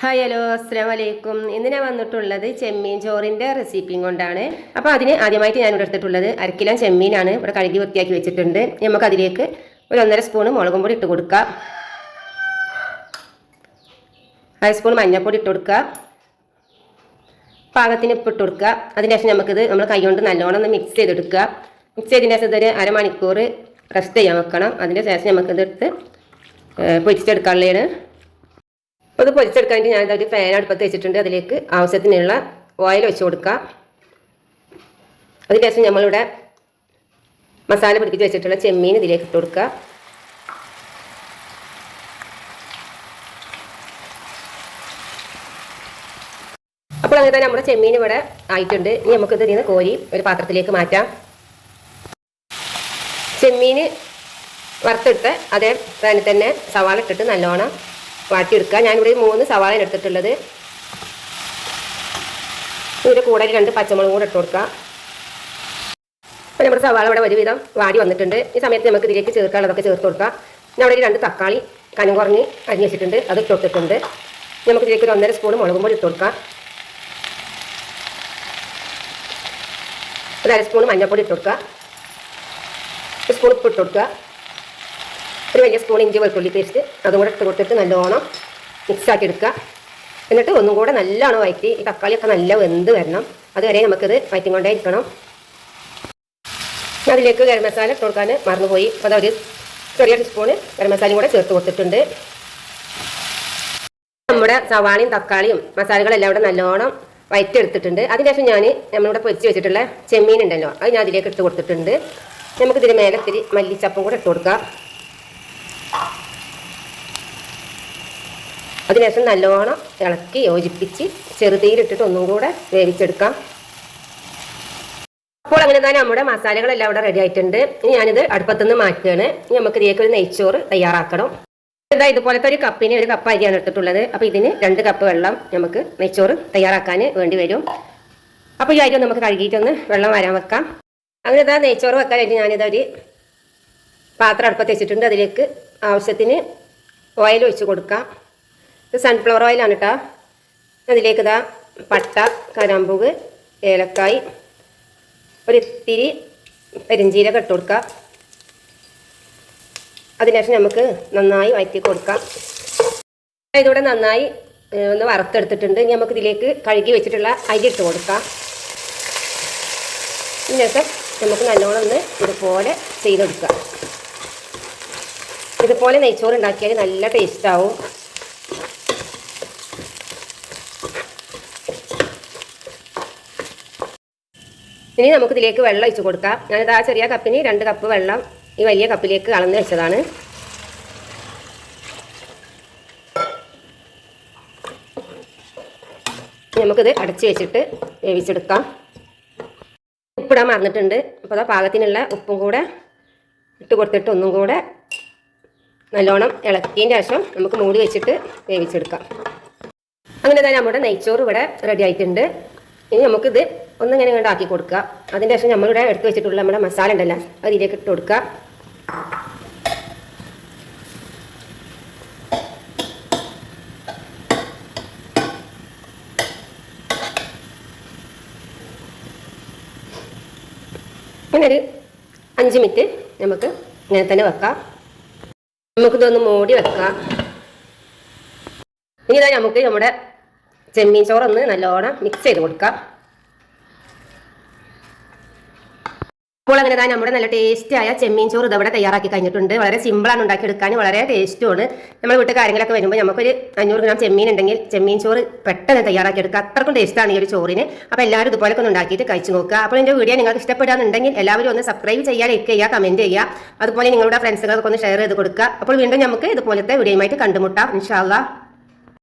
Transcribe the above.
Hi hello അസ്സാം വലൈക്കും ഇന്ന് ഞാൻ വന്നിട്ടുള്ളത് ചെമ്മീൻ ചോറിന്റെ റെസിപ്പിയും കൊണ്ടാണ്. അപ്പോൾ അതിന് ആദ്യമായിട്ട് ഞാൻ ഇവിടെ എടുത്തിട്ടുള്ളത് അരക്കിലോ ചെമ്മീനാണ്. ഇവിടെ കഴുകി വൃത്തിയാക്കി വെച്ചിട്ടുണ്ട്. നമുക്ക് അതിലേക്ക് ഒരു ഒന്നര സ്പൂൺ മുളകും പൊടി ഇട്ട് കൊടുക്കുക അര സ്പൂൺ മഞ്ഞൾപ്പൊടി ഇട്ട് കൊടുക്കുക. പാകത്തിന് ഉപ്പ് ഇട്ട് കൊടുക്കുക. അതിന് ശേഷം നമുക്കിത് നമ്മൾ കൈകൊണ്ട് നല്ലോണം ഒന്ന് മിക്സ് ചെയ്തെടുക്കുക. മിക്സ് ചെയ്തതിന് ശേഷം ഇതൊരു അരമണിക്കൂർ റെസ്റ്റ് ചെയ്യാൻ വെക്കണം. അതിന് ശേഷം നമുക്കിതെടുത്ത് പൊരിച്ചെടുക്കാനുള്ളതാണ് അപ്പോൾ ഇത് പൊരിച്ചെടുക്കാൻ ഞാൻ ഒരു ഫാൻ അടുപ്പത്ത് വെച്ചിട്ടുണ്ട്. അതിലേക്ക് ആവശ്യത്തിനുള്ള ഓയിൽ വെച്ച് കൊടുക്കുക അതിന് ശേഷം നമ്മളിവിടെ മസാല പിടിപ്പിച്ച് വെച്ചിട്ടുള്ള ചെമ്മീൻ ഇതിലേക്ക് ഇട്ട് കൊടുക്കുക. അപ്പോൾ അങ്ങനെ തന്നെ നമ്മുടെ ചെമ്മീൻ ഇവിടെ ആയിട്ടുണ്ട്. ഇനി നമുക്ക് ഇതിൽ നിന്ന് കോരി ഒരു പാത്രത്തിലേക്ക് മാറ്റാം. ചെമ്മീൻ വറുത്തെടുത്ത് അതേ തന്നെ സവാള ഇട്ടിട്ട് നല്ലോണം വാട്ടിയെടുക്കുക. ഞാനിവിടെ മൂന്ന് സവാള എടുത്തിട്ടുള്ളത്. ഇതിന്റെ കൂടെ രണ്ട് പച്ചമുളകും കൂടെ ഇട്ട് കൊടുക്കുക. അപ്പോൾ നമ്മുടെ സവാള ഇവിടെ ഒരുവിധം വാടി വന്നിട്ടുണ്ട്. ഈ സമയത്ത് നമുക്ക് ഇതിലേക്ക് ചേർക്കാനുള്ളതൊക്കെ ചേർത്ത് കൊടുക്കുക. ഞാൻ അവിടെ രണ്ട് തക്കാളി കനം കുറഞ്ഞ് അരിഞ്ഞ് വെച്ചിട്ടുണ്ട്. അത് ഇട്ട് കൊടുത്തിട്ടുണ്ട്. നമുക്ക് ഇതിലേക്ക് ഒരു ഒന്നര സ്പൂൺ മുളകും പൊടി ഇട്ട് കൊടുക്കുക. ഒരു അര സ്പൂൺ മഞ്ഞൾപ്പൊടി ഇട്ട് കൊടുക്കുക. ഒരു സ്പൂൺ ഉപ്പ് ഇട്ട് കൊടുക്കുക. ഒരു വലിയ സ്പൂൺ ഇഞ്ചി വെളുത്തുള്ളി പേസ്റ്റ് അതും കൂടെ ഇട്ട് കൊടുത്തിട്ട് നല്ലോണം മിക്സ് ആക്കി എടുക്കുക. എന്നിട്ട് ഒന്നും കൂടെ നല്ലോണം വയറ്റി ഈ തക്കാളിയൊക്കെ നല്ല വെന്ത് വരണം. അതുവരെ നമുക്കിത് വയറ്റും കൊണ്ടേ ഇരിക്കണം അതിലേക്ക് ഗരം മസാല ഇട്ട് കൊടുക്കാൻ മറന്നുപോയി. അപ്പോൾ അതൊരു ചെറിയ സ്പൂണ് ഗരം മസാലയും കൂടെ ചേർത്ത് കൊടുത്തിട്ടുണ്ട്. നമ്മുടെ സവാളയും തക്കാളിയും മസാലകളെല്ലാം ഇവിടെ നല്ലോണം വയറ്റെടുത്തിട്ടുണ്ട് അതിനുശേഷം ഞാൻ നമ്മളിവിടെ പൊരിച്ച് വെച്ചിട്ടുള്ള ചെമ്മീൻ ഉണ്ടല്ലോ അത് ഞാൻ അതിലേക്ക് ഇട്ട് കൊടുത്തിട്ടുണ്ട്. നമുക്കിതിന് മേലെ ഇത്തിരി മല്ലിച്ചപ്പും കൂടെ ഇട്ട് കൊടുക്കാം. അതിനുശേഷം നല്ലോണം ഇളക്കി യോജിപ്പിച്ച് ചെറുതീരിട്ടിട്ട് ഒന്നും കൂടെ വേവിച്ചെടുക്കാം. അപ്പോൾ അങ്ങനെ തന്നെ നമ്മുടെ മസാലകളെല്ലാം ഇവിടെ റെഡി ആയിട്ടുണ്ട്. ഇനി ഞാനിത് അടുപ്പത്തുനിന്ന് മാറ്റുകയാണ്. ഇനി നമുക്ക് ഇതിലേക്ക് ഒരു നെയ്ച്ചോറ് തയ്യാറാക്കണം. ഇതാ ഇതുപോലത്തെ ഒരു കപ്പിന് ഒരു കപ്പ് അരിയാണ് എടുത്തിട്ടുള്ളത്. അപ്പോൾ ഇതിന് രണ്ട് കപ്പ് വെള്ളം നമുക്ക് നെയ്ച്ചോറ് തയ്യാറാക്കാൻ വേണ്ടി വരും. അപ്പോൾ ഈ അരി നമുക്ക് കഴുകിയിട്ടൊന്ന് വെള്ളം വരാൻ വെക്കാം. അങ്ങനെ ഇതാ നെയ്ച്ചോറ് വെക്കാനായിട്ട് ഞാനിതൊരു പാത്രം അടുപ്പത്ത് വെച്ചിട്ടുണ്ട്. അതിലേക്ക് ആവശ്യത്തിന് ഓയിൽ ഒഴിച്ച് കൊടുക്കാം. ഇത് സൺഫ്ലവർ ഓയിലാണ് കേട്ടോ അതിലേക്ക് ഇതാ പട്ട കരാമ്പൂവ് ഏലക്കായ് ഒരിത്തിരി പെരിഞ്ചീരക ഇട്ട് കൊടുക്കാം. അതിനുശേഷം നമുക്ക് നന്നായി വഴറ്റി കൊടുക്കാം. ഇതിവിടെ നന്നായി ഒന്ന് വറുത്തെടുത്തിട്ടുണ്ട്. ഇനി നമുക്ക് ഇതിലേക്ക് കഴുകി വെച്ചിട്ടുള്ള അരി ഇട്ട് കൊടുക്കാം. ഇതിനൊക്കെ നമുക്ക് നല്ലോണം ഒന്ന് ഇതുപോലെ ചെയ്തെടുക്കാം. ഇതുപോലെ നെയ്ച്ചോറ് ഉണ്ടാക്കിയാൽ നല്ല ടേസ്റ്റ് ആവും. ഇനി നമുക്ക് ഇതിലേക്ക് വെള്ളം ഒഴിച്ചു കൊടുക്കാം. ഞാനിത് ആ ചെറിയ കപ്പിന് രണ്ട് കപ്പ് വെള്ളം ഈ വലിയ കപ്പിലേക്ക് കളന്ന് വെച്ചതാണ്. നമുക്കിത് അടച്ച് വെച്ചിട്ട് വേവിച്ചെടുക്കാം. ഉപ്പിടാൻ മറന്നിട്ടുണ്ട്. അപ്പോൾ അതാ പാകത്തിനുള്ള ഉപ്പും കൂടെ ഇട്ട് കൊടുത്തിട്ട് ഒന്നും കൂടെ നല്ലോണം ഇളക്കിയതിന്റെ ശേഷം നമുക്ക് മൂടി വെച്ചിട്ട് വേവിച്ചെടുക്കാം. അങ്ങനെ തന്നെ നമ്മുടെ നെയ്ച്ചോറ് ഇവിടെ റെഡി ആയിട്ടുണ്ട്. ഇനി നമുക്കിത് ഒന്നിങ്ങനെ കണ്ട് ആക്കി കൊടുക്കുക അതിന്റെ ശേഷം നമ്മളിവിടെ എടുത്ത് വെച്ചിട്ടുള്ള നമ്മുടെ മസാല ഉണ്ടല്ലോ അത് ഇതിലേക്ക് ഇട്ട് കൊടുക്കുക അങ്ങനെ ഒരു അഞ്ച് മിനിറ്റ് നമുക്ക് ഇങ്ങനെ തന്നെ വെക്കാം. നമുക്കിതൊന്ന് മൂടി വെക്കാം. ഇനി ഇതാ നമുക്ക് നമ്മുടെ ചെമ്മീൻ ചോറൊന്ന് നല്ലോണം മിക്സ് ചെയ്ത് കൊടുക്കാം. അപ്പോൾ അങ്ങനെ തന്നെ നമ്മുടെ നല്ല ടേസ്റ്റ് ആയ ചെമ്മീൻ ചോറ് ഇതവിടെ തയ്യാറാക്കി കഴിഞ്ഞിട്ടുണ്ട്. വളരെ സിമ്പിളാണ് ഉണ്ടാക്കിയെടുക്കാൻ. വളരെ ടേസ്റ്റുമാണ് നമ്മൾ വീട്ടിൽ കാര്യങ്ങളൊക്കെ വരുമ്പോൾ നമുക്കൊരു അഞ്ഞൂറ് ഗ്രാം ചെമ്മീൻ ഉണ്ടെങ്കിൽ ചെമ്മീൻ ചോറ് പെട്ടെന്ന് തയ്യാറാക്കിയെടുക്കുക അത്രക്കും ടേസ്റ്റാണ് ഈ ഒരു ചോറിന്. അപ്പോൾ എല്ലാവരും ഇതുപോലൊക്കെ ഒന്ന് ഉണ്ടാക്കിയിട്ട് കഴിച്ചു നോക്കുക. അപ്പോൾ എന്റെ വീഡിയോ നിങ്ങൾക്ക് ഇഷ്ടപ്പെടാന്നുണ്ടെങ്കിൽ എല്ലാവരും ഒന്ന് സബ്സ്ക്രൈബ് ചെയ്യുക ലൈക്ക് ചെയ്യുക കമന്റ് ചെയ്യുക. അതുപോലെ നിങ്ങളുടെ ഫ്രണ്ട്സുകൾക്ക് ഒന്ന് ഷെയർ ചെയ്ത് കൊടുക്കുക. അപ്പോൾ വീണ്ടും നമുക്ക് ഇതുപോലത്തെ വീഡിയോയുമായിട്ട് കണ്ടുമുട്ടാം. ഇൻഷാല്ലാ